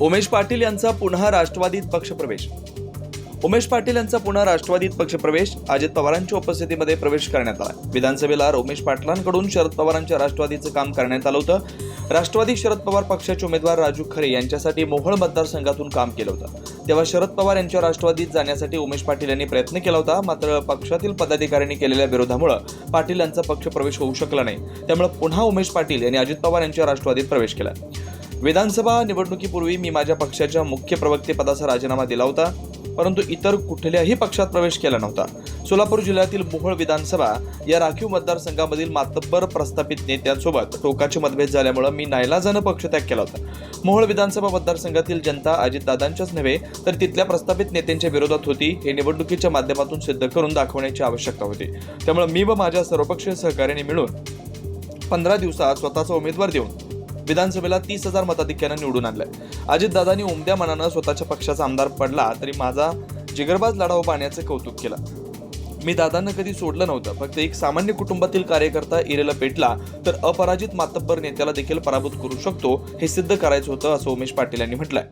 उमेश पाटील यांचा पुन्हा राष्ट्रवादीत पक्षप्रवेश. उमेश पाटील यांचा पुन्हा राष्ट्रवादीत पक्षप्रवेश अजित पवारांच्या उपस्थितीमध्ये प्रवेश करण्यात आला. विधानसभेला उमेश पाटलांकडून शरद पवारांच्या राष्ट्रवादीचं काम करण्यात आलं होतं. राष्ट्रवादी शरद पवार पक्षाचे उमेदवार राजू खरे यांच्यासाठी मोहोळ मतदारसंघातून काम केलं होतं. तेव्हा शरद पवार यांच्या राष्ट्रवादीत जाण्यासाठी उमेश पाटील यांनी प्रयत्न केला होता मात्र पक्षातील पदाधिकाऱ्यांनी केलेल्या विरोधामुळे पाटील यांचा पक्षप्रवेश होऊ शकला नाही. त्यामुळे पुन्हा उमेश पाटील यांनी अजित पवार यांच्या राष्ट्रवादीत प्रवेश केला. विधानसभा निवडणुकीपूर्वी मी माझ्या पक्षाच्या मुख्य प्रवक्तेपदाचा राजीनामा दिला होता परंतु इतर कुठल्याही पक्षात प्रवेश केला नव्हता. सोलापूर जिल्ह्यातील मोहोळ विधानसभा या राखीव मतदारसंघामधील मातब्बर प्रस्थापित नेत्यांसोबत टोकाचे मतभेद झाल्यामुळे मी नाईलाजानं पक्षत्याग केला होता. मोहोळ विधानसभा मतदारसंघातील जनता अजितदादांच्याच नव्हे तर तिथल्या प्रस्थापित नेत्यांच्या विरोधात होती हे निवडणुकीच्या माध्यमातून सिद्ध करून दाखवण्याची आवश्यकता होती. त्यामुळे मी व माझ्या सर्वपक्षीय सहकार्याने मिळून पंधरा दिवसात स्वतःचा उमेदवार देऊन विधानसभेला तीस हजार मताधिक्यानं निवडून आणलंय. अजितदादांनी उमद्या मनानं स्वतःच्या पक्षाचा आमदार पडला तरी माझा जिगरबाज लढाव पाहण्याचं कौतुक केलं. मी दादांना कधी सोडलं नव्हतं फक्त एक सामान्य कुटुंबातील कार्यकर्ता इरेला पेटला तर अपराजित मातब्बर नेत्याला देखील पराभूत करू शकतो हे सिद्ध करायचं होतं असं उमेश पाटील यांनी म्हटलंय.